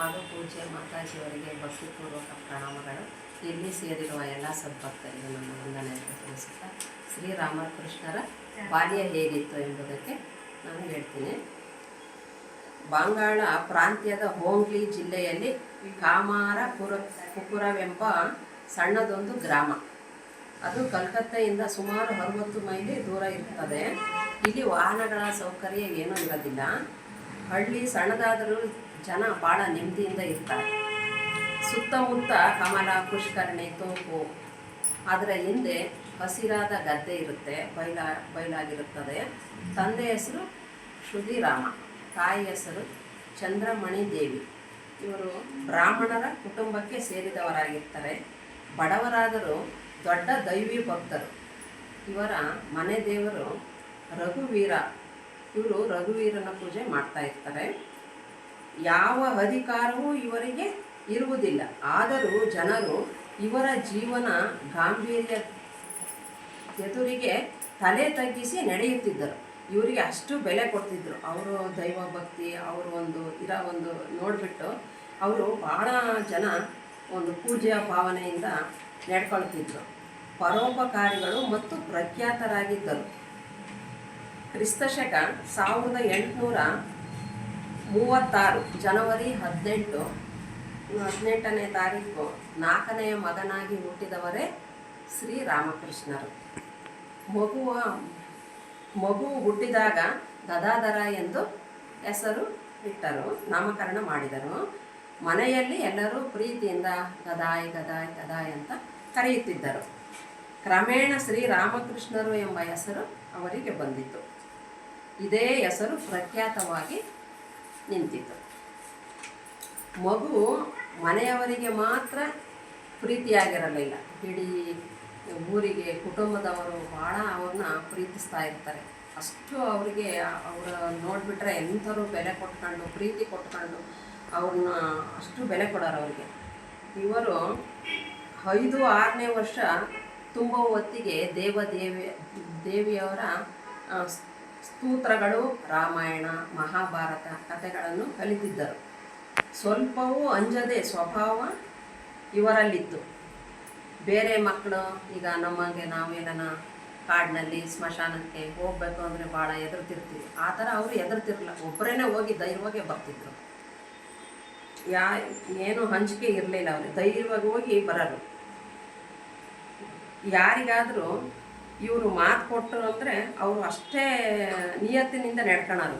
ಹಾಗೂ ಪೂಜ್ಯ ಮಾತಾಜಿಯವರಿಗೆ ಭಕ್ತಿಪೂರ್ವಕ ಪ್ರಣಾಮಗಳು. ಇಲ್ಲಿ ಸೇರಿರುವ ಎಲ್ಲ ಸದ್ಭಕ್ತರಿಗೆ ನನ್ನ ವಂದನೆಯನ್ನು ತಿಳಿಸುತ್ತಾ ಶ್ರೀರಾಮಕೃಷ್ಣರ ಬಾಲ್ಯ ಹೇಗಿತ್ತು ಎಂಬುದಕ್ಕೆ ನಾನು ಹೇಳ್ತೀನಿ. ಬಾಂಗಾಳ ಪ್ರಾಂತ್ಯದ ಹೋಂಗ್ಲಿ ಜಿಲ್ಲೆಯಲ್ಲಿ ಕಾಮಾರಪುರ ಕುಪುರವೆಂಬ ಸಣ್ಣದೊಂದು ಗ್ರಾಮ. ಅದು ಕಲ್ಕತ್ತೆಯಿಂದ ಸುಮಾರು ಅರವತ್ತು ಮೈಲಿ ದೂರ ಇರ್ತದೆ. ಇಲ್ಲಿ ವಾಹನಗಳ ಸೌಕರ್ಯ ಏನೂ ಇರೋದಿಲ್ಲ. ಹಳ್ಳಿ ಸಣ್ಣದಾದರೂ ಜನ ಭಾಳ ನೆಮ್ಮದಿಯಿಂದ ಇರ್ತಾರೆ. ಸುತ್ತಮುತ್ತ ಕಮಲ, ಪುಷ್ಕರಣಿ, ತೋಪು. ಅದರ ಹಿಂದೆ ಹಸಿರಾದ ಗದ್ದೆ ಇರುತ್ತೆ ಬೈಲ ಬಯಲಾಗಿರುತ್ತದೆ. ತಂದೆ ಹೆಸರು ಶ್ರುತಿರಾಮ ತಾಯಿ ಹೆಸರು ಚಂದ್ರಮಣಿ ದೇವಿ. ಇವರು ಬ್ರಾಹ್ಮಣರ ಕುಟುಂಬಕ್ಕೆ ಸೇರಿದವರಾಗಿರ್ತಾರೆ. ಬಡವರಾದರೂ ದೊಡ್ಡ ದೈವಿ ಭಕ್ತರು. ಇವರ ಮನೆ ದೇವರು ರಘುವೀರ. ಇವರು ರಘುವೀರನ ಪೂಜೆ ಮಾಡ್ತಾ ಇರ್ತಾರೆ. ಯಾವ ಅಧಿಕಾರವೂ ಇವರಿಗೆ ಇರುವುದಿಲ್ಲ. ಆದರೂ ಜನರು ಇವರ ಜೀವನ ಗಾಂಭೀರ್ಯ ಎದುರಿಗೆ ತಲೆ ತಗ್ಗಿಸಿ ನಡೆಯುತ್ತಿದ್ದರು. ಇವರಿಗೆ ಅಷ್ಟು ಬೆಲೆ ಕೊಡ್ತಿದ್ರು. ಅವರು ದೈವ ಭಕ್ತಿ ಅವರು ಒಂದು ಇರೋ, ಒಂದು ನೋಡಿಬಿಟ್ಟು ಅವರು ಭಾಳ ಜನ ಒಂದು ಪೂಜೆಯ ಭಾವನೆಯಿಂದ ನಡ್ಕೊಳ್ತಿದ್ರು. ಪರೋಪಕಾರಿಗಳು ಮತ್ತು ಪ್ರಖ್ಯಾತರಾಗಿದ್ದರು. ಕ್ರಿಸ್ತಶಕ ಸಾವಿರದ ಎಂಟುನೂರ ಮೂವತ್ತಾರು, ಜನವರಿ ಹದಿನೆಂಟು, ಹದಿನೆಂಟನೇ ತಾರೀಕು ನಾಲ್ಕನೆಯ ಮಗನಾಗಿ ಹುಟ್ಟಿದವರೇ ಶ್ರೀರಾಮಕೃಷ್ಣರು ಮಗುವ, ಮಗು ಹುಟ್ಟಿದಾಗ ಗದಾಧರ ಎಂದು ಹೆಸರು ಇಟ್ಟರು, ನಾಮಕರಣ ಮಾಡಿದರು. ಮನೆಯಲ್ಲಿ ಎಲ್ಲರೂ ಪ್ರೀತಿಯಿಂದ ಗದಾಯ್ ಗದಾಯ್ ಗದಾಯ್ ಅಂತ ಕರೆಯುತ್ತಿದ್ದರು. ಕ್ರಮೇಣ ಶ್ರೀರಾಮಕೃಷ್ಣರು ಎಂಬ ಹೆಸರು ಅವರಿಗೆ ಬಂದಿತು ಇದೇ ಹೆಸರು ಪ್ರಖ್ಯಾತವಾಗಿ ನಿಂತಿತು ಮಗು ಮನೆಯವರಿಗೆ ಮಾತ್ರ ಪ್ರೀತಿಯಾಗಿರಲಿಲ್ಲ. ಇಡೀ ಊರಿಗೆ ಕುಟುಂಬದವರು ಭಾಳ ಅವ್ರನ್ನ ಪ್ರೀತಿಸ್ತಾ ಇರ್ತಾರೆ. ಅಷ್ಟು ಅವರಿಗೆ ಅವರ ನೋಡಿಬಿಟ್ರೆ ಎಂಥರು ಬೆಲೆ ಕೊಟ್ಕೊಂಡು ಪ್ರೀತಿ ಕೊಟ್ಕೊಂಡು ಅವ್ರನ್ನ ಅಷ್ಟು ಬೆಲೆ ಕೊಡೋರು ಅವರಿಗೆ. ಇವರು ಐದು ಆರನೇ ವರ್ಷ ತುಂಬ ಹೊತ್ತಿಗೆ ದೇವದೇವಿ ದೇವಿಯವರ ಆ, ಸ್ತೋತ್ರಗಳು, ರಾಮಾಯಣ, ಮಹಾಭಾರತ ಕಥೆಗಳನ್ನು ಕಲಿತಿದ್ದರು. ಸ್ವಲ್ಪವೂ ಅಂಜದೆ ಸ್ವಭಾವ ಇವರಲ್ಲಿತ್ತು. ಬೇರೆ ಮಕ್ಕಳು, ಈಗ ನಮಗೆ ನಾವೇನ ಕಾಡಿನಲ್ಲಿ ಸ್ಮಶಾನಕ್ಕೆ ಹೋಗಬೇಕು ಅಂದರೆ ಭಾಳ ಎದುರ್ತಿರ್ತೀವಿ ಆ ಥರ ಅವರು ಎದುರ್ತಿರಲಿಲ್ಲ ಒಬ್ಬರೇ ಹೋಗಿ ಧೈರ್ಯವಾಗೇ ಬರ್ತಿದ್ರು. ಯಾ, ಏನು ಹಂಚಿಕೆ ಇರಲಿಲ್ಲ ಅವ್ರಿಗೆ. ಧೈರ್ಯವಾಗಿ ಹೋಗಿ ಬರೋರು. ಯಾರಿಗಾದರೂ ಇವರು ಮಾತು ಕೊಟ್ಟರು ಅಂದರೆ ಅವರು ಅಷ್ಟೇ ನಿಯತ್ತಿನಿಂದ ನಡ್ಕೊಳೋರು